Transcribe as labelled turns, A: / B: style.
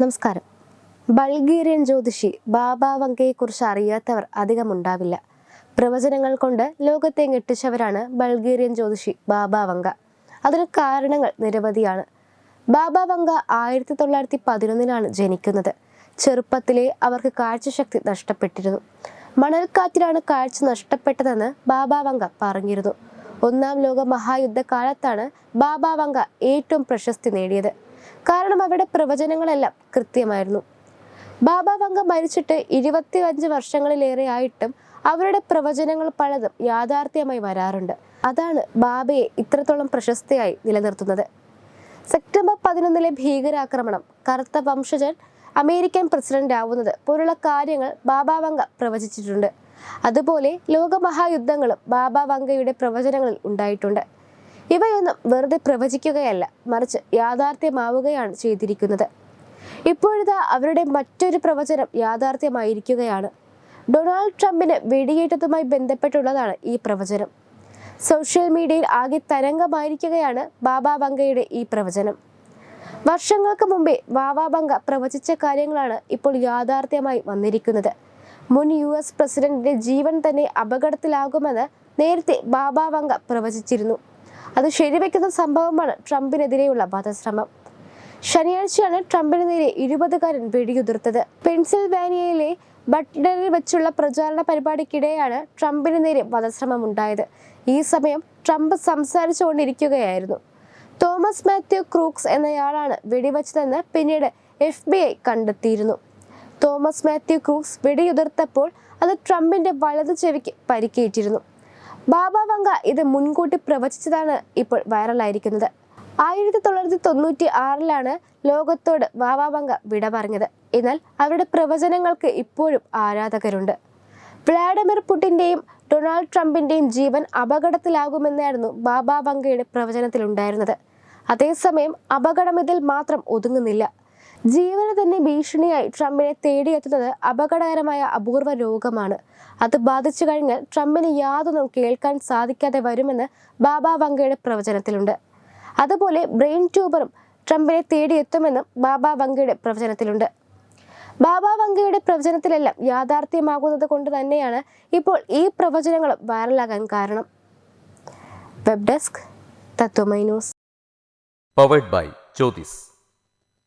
A: നമസ്കാരം. ബൾഗേറിയൻ ജ്യോതിഷി ബാബ വങ്കയെക്കുറിച്ച് അറിയാത്തവർ അധികമുണ്ടാവില്ല പ്രവചനങ്ങൾ കൊണ്ട് ലോകത്തെ ഞെട്ടിച്ചവരാണ് ബൾഗേറിയൻ ജ്യോതിഷി ബാബ വങ്ക. അതിന് കാരണങ്ങൾ നിരവധിയാണ്. ബാബ വങ്ക ആയിരത്തി തൊള്ളായിരത്തി പതിനൊന്നിലാണ് ജനിക്കുന്നത്. ചെറുപ്പത്തിലെ അവർക്ക് കാഴ്ചശക്തി നഷ്ടപ്പെട്ടിരുന്നു. മണൽക്കാറ്റിലാണ് കാഴ്ച നഷ്ടപ്പെട്ടതെന്ന് ബാബ വങ്ക പറഞ്ഞിരുന്നു. ഒന്നാം ലോക മഹായുദ്ധകാലത്താണ് ബാബ വങ്ക ഏറ്റവും പ്രശസ്തി നേടിയത്. കാരണം അവരുടെ പ്രവചനങ്ങളെല്ലാം കൃത്യമായിരുന്നു. ബാബ വങ്ക മരിച്ചിട്ട് ഇരുപത്തി അഞ്ച് വർഷങ്ങളിലേറെ ആയിട്ടും അവരുടെ പ്രവചനങ്ങൾ പലതും യാഥാർത്ഥ്യമായി വരാറുണ്ട്. അതാണ് ബാബയെ ഇത്രത്തോളം പ്രശസ്തിയായി നിലനിർത്തുന്നത്. സെപ്റ്റംബർ പതിനൊന്നിലെ ഭീകരാക്രമണം കറുത്ത വംശജൻ അമേരിക്കൻ പ്രസിഡന്റ് ആവുന്നത് പോലുള്ള കാര്യങ്ങൾ ബാബ വങ്ക പ്രവചിച്ചിട്ടുണ്ട്. അതുപോലെ ലോകമഹായുദ്ധങ്ങളും ബാബ വങ്കയുടെ പ്രവചനങ്ങളിൽ ഉണ്ടായിട്ടുണ്ട്. ഇവയൊന്നും വെറുതെ പ്രവചിക്കുകയല്ല മറിച്ച് യാഥാർത്ഥ്യമാവുകയാണ് ചെയ്തിരിക്കുന്നത്. ഇപ്പോഴിതാ അവരുടെ മറ്റൊരു പ്രവചനം യാഥാർത്ഥ്യമായിരിക്കുകയാണ്. ഡൊണാൾഡ് ട്രംപിന് വെടിയേറ്റതുമായി ബന്ധപ്പെട്ടുള്ളതാണ് ഈ പ്രവചനം. സോഷ്യൽ മീഡിയയിൽ ആകെ തരംഗമായിരിക്കുകയാണ് ബാബാ ബങ്കയുടെ ഈ പ്രവചനം. വർഷങ്ങൾക്ക് മുമ്പേ ബാബാ ബങ്ക പ്രവചിച്ച കാര്യങ്ങളാണ് ഇപ്പോൾ യാഥാർത്ഥ്യമായി വന്നിരിക്കുന്നത്. മുൻ യു എസ് പ്രസിഡന്റിന്റെ ജീവൻ തന്നെ അപകടത്തിലാകുമെന്ന് നേരത്തെ ബാബാ ബങ്ക പ്രവചിച്ചിരുന്നു. അത് ശരിവെക്കുന്ന സംഭവമാണ് ട്രംപിനെതിരെയുള്ള വധശ്രമം. ശനിയാഴ്ചയാണ് ട്രംപിന് നേരെ ഇരുപതുകാരൻ വെടിയുതിർത്തത്. പെൻസിൽവാനിയയിലെ ബട്ട്ലറിൽ വെച്ചുള്ള പ്രചാരണ പരിപാടിക്കിടെയാണ് ട്രംപിന് നേരെ വധശ്രമം ഉണ്ടായത് ഈ സമയം ട്രംപ് സംസാരിച്ചുകൊണ്ടിരിക്കുകയായിരുന്നു. തോമസ് മാത്യു ക്രൂക്സ് എന്നയാളാണ് വെടിവെച്ചതെന്ന് പിന്നീട് എഫ് ബി ഐ കണ്ടെത്തിയിരുന്നു. തോമസ് മാത്യു ക്രൂക്സ് വെടിയുതിർത്തപ്പോൾ അത് ട്രംപിന്റെ വലതു ചെവിക്ക് പരിക്കേറ്റിരുന്നു. ബാബ വങ്ക ഇത് മുൻകൂട്ടി പ്രവചിച്ചതാണ് ഇപ്പോൾ വൈറലായിരിക്കുന്നത്. ആയിരത്തി തൊള്ളായിരത്തി തൊണ്ണൂറ്റി ആറിലാണ് ലോകത്തോട് ബാബ വങ്ക വിട പറഞ്ഞത്. എന്നാൽ അവരുടെ പ്രവചനങ്ങൾക്ക് ഇപ്പോഴും ആരാധകരുണ്ട്. വ്ളാഡിമിർ പുടിന്റെയും ഡൊണാൾഡ് ട്രംപിന്റെയും ജീവൻ അപകടത്തിലാകുമെന്നായിരുന്നു ബാബ വങ്കയുടെ പ്രവചനത്തിലുണ്ടായിരുന്നത്. അതേസമയം അപകടം ഇതിൽ മാത്രം ഒതുങ്ങുന്നില്ല. ജീവന് തന്നെ ഭീഷണിയായി ട്രംപിനെ തേടിയെത്തുന്നത് അപകടകരമായ അപൂർവ രോഗമാണ്. അത് ബാധിച്ചു കഴിഞ്ഞാൽ ട്രംപിന് യാതൊന്നും കേൾക്കാൻ സാധിക്കാതെ വരുമെന്ന് ബാബ വങ്കയുടെ പ്രവചനത്തിലുണ്ട്. അതുപോലെ ബ്രെയിൻ ട്യൂബറും ട്രംപിനെ തേടിയെത്തുമെന്നും ബാബ വങ്കയുടെ പ്രവചനത്തിലുണ്ട്. ബാബ വങ്കയുടെ പ്രവചനത്തിലെല്ലാം യാഥാർത്ഥ്യമാകുന്നത് കൊണ്ട് തന്നെയാണ് ഇപ്പോൾ ഈ പ്രവചനങ്ങളും വൈറലാകാൻ കാരണം. Web desk Tatwamayi news.
B: Powered by Jyothis.